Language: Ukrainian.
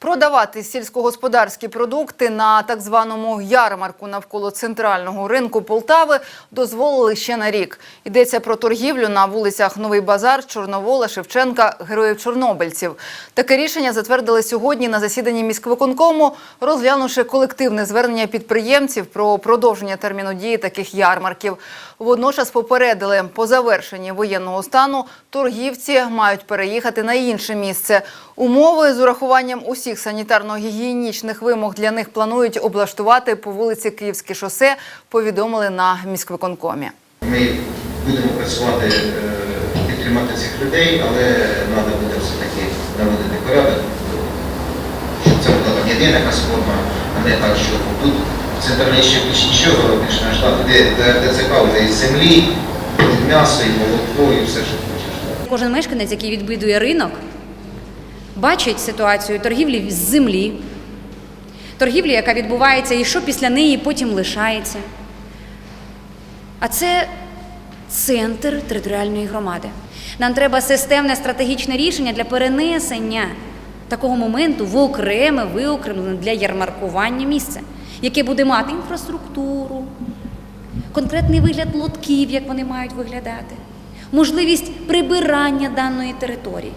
Продавати сільськогосподарські продукти на так званому ярмарку навколо центрального ринку Полтави дозволили ще на рік. Йдеться про торгівлю на вулицях Новий Базар, Чорновола, Шевченка, Героїв Чорнобильців. Таке рішення затвердили сьогодні на засіданні міськвиконкому, розглянувши колективне звернення підприємців про продовження терміну дії таких ярмарків. Водночас попередили, по завершенні воєнного стану торгівці мають переїхати на інше місце. Умови з урахуванням усіх санітарно-гігієнічних вимог для них планують облаштувати по вулиці Київське шосе, повідомили на міськвиконкомі. Ми будемо працювати, е, підтримати цих людей, але треба буде все-таки наводити порядок, щоб це була там єдина якась форма, а не так, що тут в центральній ще більш нічого, більш штат, де де ДЦК вже із землі, і м'ясо, і молоко, і все, що хочеш. Кожен мешканець, який відвідує ринок, бачить ситуацію торгівлі з землі, торгівлі, яка відбувається і що після неї потім лишається. А це центр територіальної громади. Нам треба системне стратегічне рішення для перенесення такого моменту в окреме, виокремлене для ярмаркування місце, яке буде мати інфраструктуру, конкретний вигляд лотків, як вони мають виглядати, можливість прибирання даної території.